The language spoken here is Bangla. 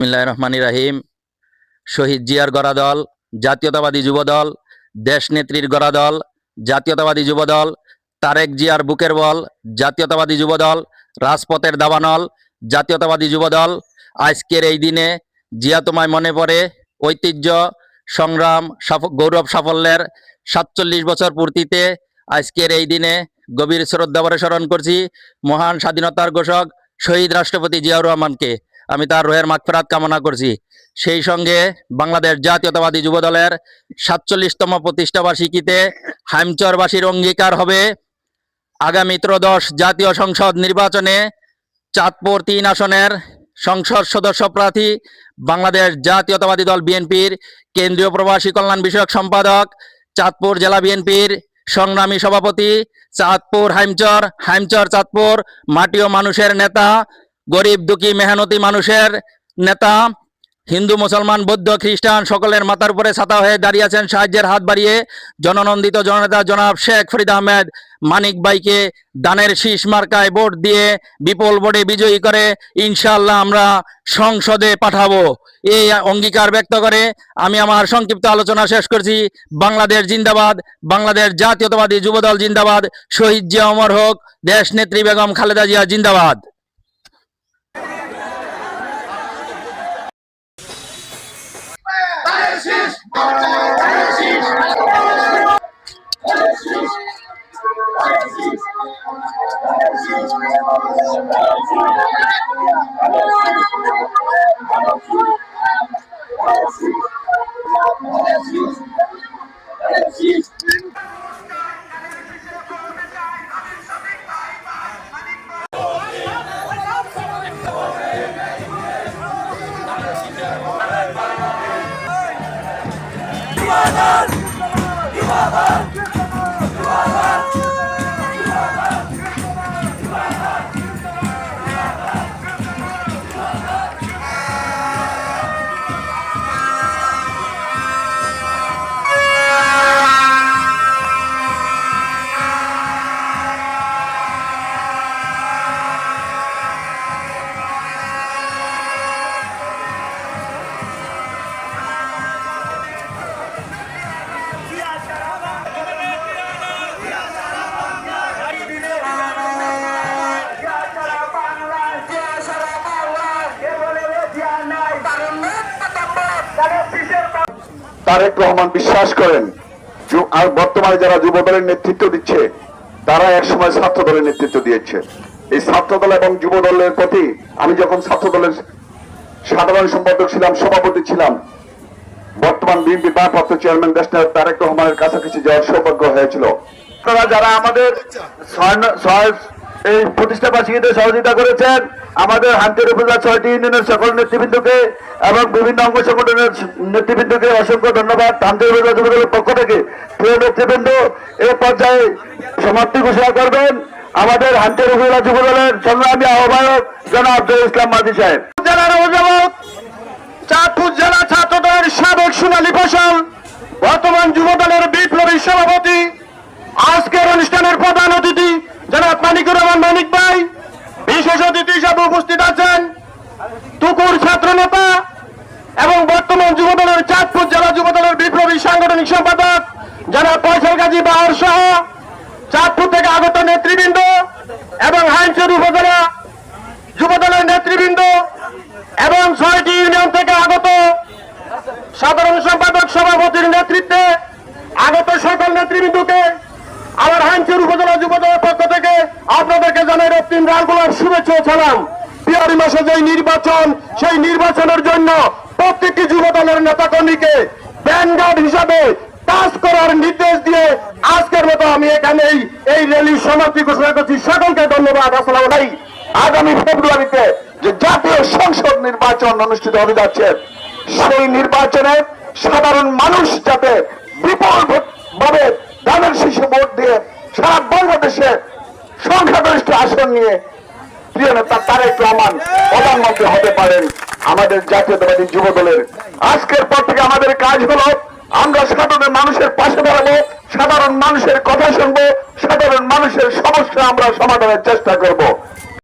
বিসমিল্লাহির রহমানি রাহিম। শহীদ জিয়ার গড়া দল জাতীয়তাবাদী যুবদল, দেশনেত্রীর গড়া দল জাতীয়তাবাদী যুবদল, তারেক জিয়ার বুকের বল, জাতীয়তাবাদী যুবদল, রাজপথের দাবানল, জাতীয়তাবাদী যুবদল, আজকের এই দিনে জিয়া তোমায় মনে পড়ে, ঐতিহ্য, সংগ্রাম গৌরব সাফল্যের সাতচল্লিশ বছর পূর্তিতে আজকের এই দিনে গভীর শ্রদ্ধাভরে স্মরণ করছি মহান স্বাধীনতার ঘোষক শহীদ রাষ্ট্রপতি জিয়াউর রহমানকে। আমি তার রোহের মাগফিরাত কামনা করছি। সেই সঙ্গে বাংলাদেশ জাতীয়তাবাদী যুবদলের সাতচল্লিশতম প্রতিষ্ঠাবার্ষিকীতে হাইমচরবাসীর অঙ্গীকার হবে। আগামী ত্রদশ জাতীয় সংসদ নির্বাচনে চাঁদপুর তিন আসনের সংসদ সদস্য প্রার্থী বাংলাদেশ জাতীয়তাবাদী দল বিএনপির কেন্দ্রীয় প্রবাসী কল্যাণ বিষয়ক সম্পাদক, চাঁদপুর জেলা বিএনপির সংগ্রামী সভাপতি, চাঁদপুর হাইমচর হাইমচর চাঁদপুর মাটি ও মানুষের নেতা গরিব, দুঃখী, মেহনতি মানুষের নেতা, হিন্দু, মুসলমান, বৌদ্ধ, খ্রিস্টান সকলের মাথার উপরে ছাতা হয়ে দাঁড়িয়ে আছেন। সাহায্যের হাত বাড়িয়ে জননন্দিত জননেতা জনাব শেখ ফরিদ আহমেদ মানিক বাইকে দানের শীষ মার্কায় ভোট দিয়ে বিপুল ভোটে বিজয়ী করে ইনশাল্লাহ আমরা সংসদে পাঠাবো। এই অঙ্গীকার ব্যক্ত করে আমি আমার সংক্ষিপ্ত আলোচনা শেষ করছি। বাংলাদেশ জিন্দাবাদ, বাংলাদেশ জাতীয়তাবাদী যুবদল জিন্দাবাদ, শহীদ জিয়া অমর হোক দেশ নেত্রী বেগম খালেদা জিয়া জিন্দাবাদ। Yeah. İbadan! İbadan! Tarique Rahman বিশ্বাস করেন আর বর্তমানে যারা যুব দলের নেতৃত্ব দিচ্ছে, তারা একসময় ছাত্র দলের নেতৃত্ব দিয়েছে। এই ছাত্র দল এবং যুব দলের প্রতি আমি যখন ছাত্র দলের সাধারণ সম্পাদক ছিলাম, সভাপতি ছিলাম, বর্তমান বিএনপি ভারপ্রাপ্ত চেয়ারম্যান দেশনায়ক তারেক রহমানের কাছাকাছি যাওয়ার সৌভাগ্য হয়েছিল। যারা আমাদের ছয় এই প্রতিষ্ঠা বার্ষিকীতে সহযোগিতা করেছেন আমাদের হান্তের উপজেলা ছয়টি ইউনিয়নের সকল নেতৃবৃন্দকে এবং বিভিন্ন অঙ্গ সংগঠনের নেতৃবৃন্দকে অসংখ্য ধন্যবাদ। হান্তের উপজেলা যুবদলের পক্ষ থেকে প্রিয় নেতৃবৃন্দ এই পর্যায়ে সমাপ্তি ঘোষণা করবেন আমাদের হান্তের উপজেলা যুবদলের সংগ্রামী আহ্বায়ক জনাব আব্দুল ইসলাম মাঝি সাহেব। জেলার অভিভাবক, চাঁদপুর জেলা ছাত্র দলের সাবেক সোনালী ফসল বর্তমান যুব দলের বিপ্লবী সভাপতি আজকের অনুষ্ঠানের প্রধান অতিথি জনাব মানিকুর রহমান মানিক ভাই বিশেষ অতিথি উপস্থিত আছেন তুকুর ছাত্র নেতা এবং বর্তমান যুব দলের চাঁদপুর জেলা যুব দলের বিপ্লবী সাংগঠনিক সম্পাদক জনাব পয়সাল গাজী বাহর সহ চাঁদপুর থেকে আগত নেতৃবৃন্দ এবং হাইনচর উপজেলা যুব দলের নেতৃবৃন্দ এবং ছয়টি ইউনিয়ন থেকে আগত সাধারণ সম্পাদক সভাপতির নেতৃত্বে আগত সকল নেতৃবৃন্দকে আমার হাঞ্চুর উপজেলা যুব দলের পক্ষ থেকে আপনাদেরকে রক্তিম রালগুলার শুভেচ্ছা সালাম পিয়ারি মাসে যে নির্বাচন, সেই নির্বাচনের জন্য প্রত্যেকটি যুব দলের নেতাকর্মীকে ব্যানগার্ড হিসাবে কাজ করার নির্দেশ দিয়ে আজকের মতো আমি এখানে এই- র্যালির সমাপ্তি ঘোষণা করছি। সকলকে ধন্যবাদ। আসসালাম আলাইকুম। আগামী ফেব্রুয়ারিতে যে জাতীয় সংসদ নির্বাচন অনুষ্ঠিত হতে যাচ্ছে, সেই নির্বাচনে সাধারণ মানুষ যাতে বিপুল ভাবে দানের শিশু ভোট দিয়ে সারা বাংলাদেশে সংখ্যাগরিষ্ঠ আসন নিয়ে প্রিয় নেতা তারেক রহমান প্রধানমন্ত্রী হতে পারেন আমাদের জাতীয়তাবাদী যুব দলের আজকের পর থেকে আমাদের কাজ হলো আমরা সাধারণ মানুষের পাশে দাঁড়াবো, সাধারণ মানুষের কথা শুনব, সাধারণ মানুষের সমস্যা আমরা সমাধানের চেষ্টা করব।